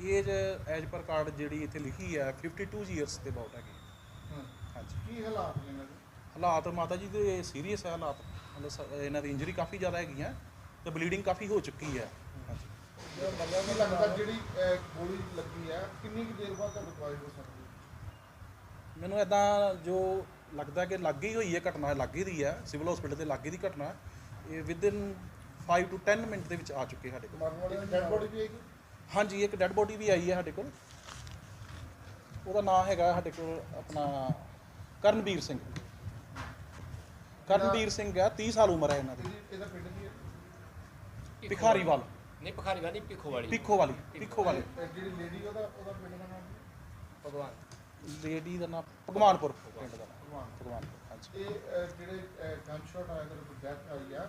Age as per card ਜਿਹੜੀ ਇੱਥੇ ਲਿਖੀ ਹੈ 52 ਇਅਰਸ ਦੇ ਅਬਾਊਟ ਹੈਗੀ। ਹਾਂ। ਹਾਂਜੀ। ਕੀ ਹਾਲਾਤ ਨੇ ਇਹਨਾਂ ਦੇ? ਹਾਲਾਤ ਮਾਤਾ ਜੀ ਦੇ ਸੀਰੀਅਸ ਹੈ ਹਾਲਾਤ। ਮਤਲਬ ਸ- ਇਹਨਾਂ ਦੀ ਇੰਜਰੀ ਕਾਫੀ ਜ਼ਿਆਦਾ ਹੈਗੀਆਂ ਤੇ ਬਲੀਡਿੰਗ ਕਾਫੀ ਹੋ ਚੁੱਕੀ ਹੈ ਹਾਂਜੀ। ਕੀ ਲੱਗਦਾ ਜਿਹੜੀ ਅਹ, ਗੋਲੀ ਲੱਗੀ ਹੈ ਕਿੰਨੀ ਕੁ ਦੇਰ ਬਾਅਦ ਤੁਹਾਨੂੰ ਦਵਾਈ ਹੋ ਸਕਦੀ ਹੈ? ਮੈਨੂੰ ਇਦਾਂ ਜੋ ਲੱਗਦਾ ਕਿ ਲੱਗੀ ਹੋਈ ਹੈ ਘਟਨਾ ਲੱਗੀ ਦੀ ਹੈ ਸਿਵਲ ਹਸਪੀਟਲ ਦੇ ਲੱਗੇ ਦੀ ਘਟਨਾ ਇਹ ਵਿਦਿਨ 5 ਟੂ 10 ਮਿੰਟ ਦੇ ਵਿੱਚ ਆ ਚੁੱਕੇ ਸਾਡੇ ਕੋਲ। ਮਰਨ ਵਾਲੇ ਦੀ ਡੈਡ ਬੋਡੀ ਵੀ ਹੈਗੀ? ਹਾਂਜੀ ਇੱਕ ਡੈੱਡ ਬੋਡੀ ਵੀ ਆਈ ਹੈ ਸਾਡੇ ਕੋਲ। ਉਹਦਾ ਨਾਮ ਹੈਗਾ ਸਾਡੇ ਕੋਲ ਆਪਣਾ ਕਰਨਵੀਰ ਸਿੰਘ। ਕਰਨਵੀਰ ਸਿੰਘ ਹੈ 30 ਸਾਲ ਉਮਰ ਹੈ ਇਹਨਾਂ ਦੀ। ਇਹਦੀ ਪਿੰਡ ਕੀ ਹੈ ਭਿਖਾਰੀਵਾਲ ਨਹੀਂ ਭਖਾਰੀ ਵਾਲੀ ਪਿੱਖੋ ਵਾਲੀ ਪਿੱਖੋ ਵਾਲੀ ਪਿੱਖੋ ਵਾਲੀ ਜਿਹੜੀ ਲੇਡੀ ਉਹਦਾ ਉਹਦਾ ਪਿੰਡ ਦਾ ਨਾਮ ਭਗਵਾਨ। ਲੇਡੀ ਦਾ ਨਾਮ ਭਗਵਾਨਪੁਰ। ਪਿੰਡ ਦਾ ਭਗਵਾਨ। ਭਗਵਾਨਪੁਰ ਹਾਂਜੀ। ਇਹ ਜਿਹੜੇ ਗਨ ਸ਼ਾਟ ਆਇਆ ਤੇ ਡੈਥ ਆਈ ਆ।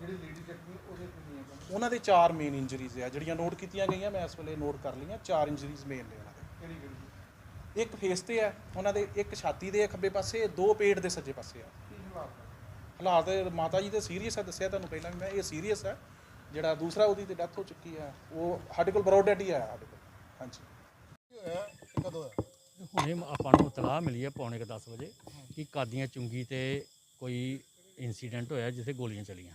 ਜਿਹੜੀ ਲੇਡੀ ਜ਼ਖਮੀ ਉਹਦੇ ਕਿੰਨੀਆਂ ਗੋਲੀਆਂ? ਉਹਨਾਂ ਦੇ ਚਾਰ ਮੇਨ ਇੰਜਰੀਜ਼ ਆ ਜਿਹੜੀਆਂ ਨੋਟ ਕੀਤੀਆਂ ਗਈਆਂ ਮੈਂ ਇਸ ਵੇਲੇ ਨੋਟ ਕਰ ਲਈਆਂ ਚਾਰ ਇੰਜਰੀਜ਼ ਮੇਨ ਨੇ ਉਹਨਾਂ ਦੇ। ਕਿਹੜੀ ਕਿਹੜੀ ਇੱਕ ਫੇਸ ਤੇ ਆ ਉਹਨਾਂ ਦੇ ਇੱਕ ਛਾਤੀ ਦੇ ਖੱਬੇ ਪਾਸੇ ਦੋ ਪੇਟ ਦੇ ਸੱਜੇ ਪਾਸੇ ਆ। ਕੀ ਹਾਲਾਤ ਹੈ? ਹਾਲਾਤ ਮਾਤਾ ਜੀ ਦੇ ਸੀਰੀਅਸ ਆ ਦੱਸਿਆ ਤੁਹਾਨੂੰ ਪਹਿਲਾਂ ਵੀ ਮੈਂ ਇਹ ਸੀਰੀਅਸ ਆ। ਜਿਹੜਾ ਦੂਸਰਾ ਉਹਦੀ ਤੇ ਡੈਥ ਹੋ ਚੁੱਕੀ ਆ ਉਹ ਸਾਡੇ ਕੋਲ ਬਰੋਡ ਡੈਡ ਹੀ ਆ ਸਾਡੇ ਕੋਲ। ਹਾਂਜੀ। ਕੀ ਹੋਇਆ? ਤੇ ਕਦੋਂ ਹੋਇਆ? ਹੁਣੇ ਆਪਾਂ ਨੂੰ ਇਤਲਾਹ ਮਿਲੀ ਹੈ ਪੌਣੇ ਕੁ 10 ਵਜੇ ਕਿ ਕਾਦੀਆਂ ਚੁੰਗੀ ਤੇ ਕੋਈ ਇਨਸੀਡੈਂਟ ਹੋਇਆ ਜਿੱਥੇ ਗੋਲੀਆਂ ਚਲੀਆਂ।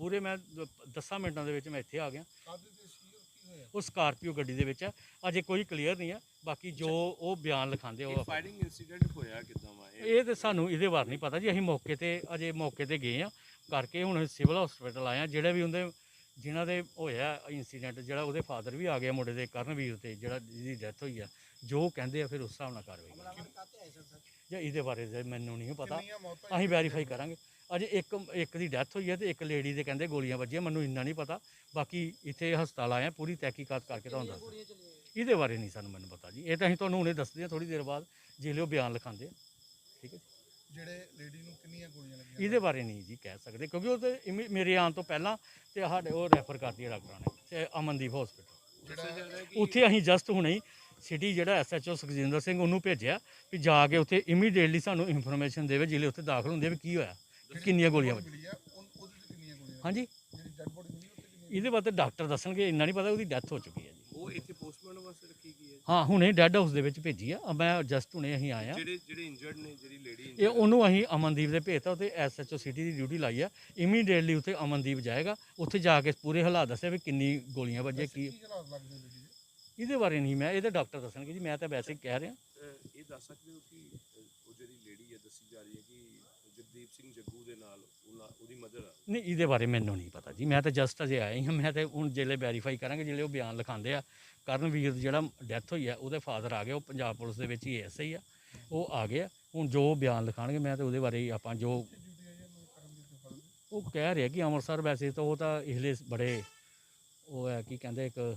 ਪੂਰੇ ਮੈਂ 10 ਮਿੰਟਾਂ ਦੇ ਵਿੱਚ ਮੈਂ ਇੱਥੇ ਆ ਗਿਆ। ਉਹ ਸਕਾਰਪੀਓ ਗੱਡੀ ਦੇ ਵਿੱਚ ਆ। ਅਜੇ ਕੋਈ ਕਲੀਅਰ ਨਹੀਂ ਆ। ਬਾਕੀ ਜੋ ਉਹ ਬਿਆਨ ਲਿਖਾਉਂਦੇ ਉਹ ਫਾਇਰਿੰਗ ਇਨਸੀਡੈਂਟ ਹੋਇਆ ਕਿਦਾਂ ਵਾ? ਇਹ ਤੇ ਸਾਨੂੰ ਇਹਦੇ ਬਾਰੇ ਨਹੀਂ ਪਤਾ ਜੀ। ਅਸੀਂ ਮੌਕੇ ਤੇ ਅਜੇ ਮੌਕੇ ਤੇ ਗਏ ਆ। ਕਰਕੇ ਹੁਣ ਸਿਵਲ ਹਸਪੀਟਲ ਆਏ ਆ। ਜਿਹੜੇ ਵੀ ਉਹਦੇ ਜਿਨ੍ਹਾਂ ਦੇ ਹੋਇਆ ਇਨਸੀਡੈਂਟ ਜਿਹੜਾ ਉਹਦੇ ਫਾਦਰ ਵੀ ਆ ਗਿਆ ਮੁੰਡੇ ਦੇ ਕਰਨਵੀਰ ਤੇ ਜਿਹੜਾ ਜਿਹਦੀ ਡੈਥ ਹੋਈ ਆ ਜੋ ਕਹਿੰਦੇ ਆ ਫਿਰ ਉਸ ਹਿਸਾਬ ਨਾਲ ਕਾਰਵਾਈ ਜਾਂ ਇਹਦੇ ਬਾਰੇ ਮੈਨੂੰ ਨਹੀਂ ਪਤਾ। ਅਸੀਂ ਵੈਰੀਫਾਈ ਕਰਾਂਗੇ। ਅਜੇ ਇੱਕ ਇੱਕ ਦੀ ਡੈਥ ਹੋਈ ਹੈ ਤੇ ਇੱਕ ਲੇਡੀ ਦੇ ਕਹਿੰਦੇ ਗੋਲੀਆਂ ਵੱਜੀਆਂ ਮੈਨੂੰ ਇੰਨਾ ਨਹੀਂ ਪਤਾ। ਬਾਕੀ ਇੱਥੇ ਹਸਪਤਾਲ ਆਏ ਆ ਪੂਰੀ ਤਹਿਕੀਕਾਤ ਕਰਕੇ ਤੁਹਾਨੂੰ ਦੱਸ ਇਹਦੇ ਬਾਰੇ ਨਹੀਂ ਸਾਨੂੰ ਮੈਨੂੰ ਪਤਾ ਜੀ। ਇਹ ਤਾਂ ਅਸੀਂ ਤੁਹਾਨੂੰ ਹੁਣੇ ਦੱਸਦੇ ਹਾਂ ਥੋੜੀ ਦੇਰ ਬਾਅਦ ਜਿਹੜੇ ਉਹ ਬਿਆਨ ਲਿਖਾਉਂਦੇ ਆ। ਠੀਕ ਹੈ ਜੀ। ਜਿਹੜੇ ਲੇਡੀ ਨੂੰ ਕਿੰਨੀਆਂ ਗੋਲੀਆਂ ਲੱਗੀਆਂ ਇਹਦੇ ਬਾਰੇ ਨਹੀਂ ਜੀ ਕਹਿ ਸਕਦੇ ਕਿਉਂਕਿ ਉਹ ਤੇ ਇਮੀ- ਮੇਰੇ ਆਉਣ ਤੋਂ ਪਹਿਲਾਂ ਤੇ ਸਾਡੇ ਉਹ ਰੈਫਰ ਕਰਦੀ ਹੈ ਡਾਕਟਰਾਂ ਨੇ ਤੇ ਅਮਨਦੀਪ ਹਸਪੀਟਲ ਉੱਥੇ ਅਸੀਂ ਜਸਟ ਹੁਣੇ ਹੀ ਸਿਟੀ ਜਿਹੜਾ ਐਸਐਚਓ ਸੁਖਜਿੰਦਰ ਸਿੰਘ ਉਹਨੂੰ ਭੇਜਿਆ ਵੀ ਜਾ ਕੇ ਉੱਥੇ ਇਮੀਡੀਏਟਲੀ ਸਾਨੂੰ ਇਨਫੋਰਮੇਸ਼ਨ ਦੇਵੇ ਜਿਹੜੇ ਉੱਥੇ ਦਾਖਲ ਹੁੰਦੇ ਆ ਵੀ ਕੀ ਹੋਇਆ। ਕਿੰਨੀਆਂ ਗੋਲੀਆਂ ਵੱਜੀਆਂ? ਤੇ ਹਾਂਜੀ। ਇਹਦੇ ਬਾਰੇ ਡਾਕਟਰ ਦੱਸਣਗੇ ਇੰਨਾ ਨਹੀਂ ਪਤਾ ਉਹਦੀ ਡੈਥ ਹੋ ਚੁੱਕੀ ਹੈ ਜੀ। ਉਹ ਇੱਥੇ ਪੋਸਟਮਾਰਟਮ ਵਾਸਤੇ ਰੱਖੀ ਗਈ ਹੈ ਹਾਂ ਹੁਣੇ ਡੈੱਡ ਹਾਊਸ ਦੇ ਵਿੱਚ ਭੇਜੀ ਆ। ਮੈਂ ਜਸਟ ਹੁਣੇ ਅਸੀਂ ਆਏ ਆ। ਜਿਹੜੇ ਜਿਹੜੇ ਇੰਜਰਡ ਨੇ ਜਿਹੜੀ ਲੇਡੀ ਇਹ ਉਹਨੂੰ ਅਸੀਂ ਅਮਨਦੀਪ ਦੇ ਭੇਜਤਾ ਉੱਥੇ ਐਸਐਚਓ ਸਿਟੀ ਦੀ ਡਿਊਟੀ ਲਾਈ ਆ। ਇਮੀਡੀਏਟਲੀ ਉੱਥੇ ਅਮਨਦੀਪ ਜਾਏਗਾ। ਉੱਥੇ ਜਾ ਕੇ ਪੂਰੇ ਹਾਲਾਤ ਦੱਸਿਆ ਵੀ ਕਿੰਨੀ ਗੋਲੀਆਂ ਵੱਜੀਆਂ ਕੀ ਇਹਦੇ ਬਾਰੇ ਨਹੀਂ ਮੈਂ ਇਹਦੇ ਡਾਕਟਰ ਦੱਸਣਗੇ ਜੀ ਮੈਂ ਤਾਂ ਵੈਸੇ ਹੀ ਕਹਿ ਰਿਹਾ। ਇਹ ਦੱਸ ਸਕਦੇ ਹੋ ਕਿ ਉਹ ਜਿਹੜੀ ਲੇਡੀ ਹੈ ਦੱਸੀ ਜਾ ਰਹੀ ਹੈ ਕਿ ਜਗਦੀਪ ਸਿੰਘ ਜੱਗੂ ਦੇ ਨਾਲ ਉਹਦੀ ਮਦਰ ਆ? ਨਹੀਂ, ਇਹਦੇ ਬਾਰੇ ਮੈਨੂੰ ਨਹੀਂ ਪਤਾ ਜੀ। ਮੈਂ ਤਾਂ ਜਸਟ ਅਜੇ ਆਇਆ ਹਾਂ ਮੈਂ ਤਾਂ ਹੁਣ ਜਿਹੜੇ ਵੈਰੀਫਾਈ ਕਰਾਂਗੇ ਜਿਹੜੇ ਉਹ ਬਿਆਨ ਲਿਖਾਉਂਦੇ ਆ। ਕਰਨਵੀਰ ਜਿਹੜਾ ਡੈਥ ਹੋਈ ਆ, ਉਹਦੇ ਫਾਦਰ ਆ ਗਏ। ਉਹ ਪੰਜਾਬ ਪੁਲਿਸ ਦੇ ਵਿੱਚ ਹੀ ਐਸਆਈ ਆ। ਉਹ ਆ ਗਏ ਆ। ਹੁਣ ਜੋ ਬਿਆਨ ਲਿਖਾਣਗੇ ਮੈਂ ਤਾਂ ਉਹਦੇ ਬਾਰੇ ਆਪਾਂ ਜੋ ਉਹ ਕਹਿ ਰਿਹਾ ਕਿ ਅੰਮ੍ਰਿਤਸਰ ਵੈਸੇ ਤਾਂ ਉਹ ਤਾਂ ਇਸਲੇ ਬੜੇ, ਉਹ ਹੈ, ਕੀ ਕਹਿੰਦੇ, ਇੱਕ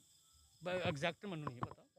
ਐਗਜ਼ੈਕਟ ਮੈਨੂੰ ਨਹੀਂ ਪਤਾ।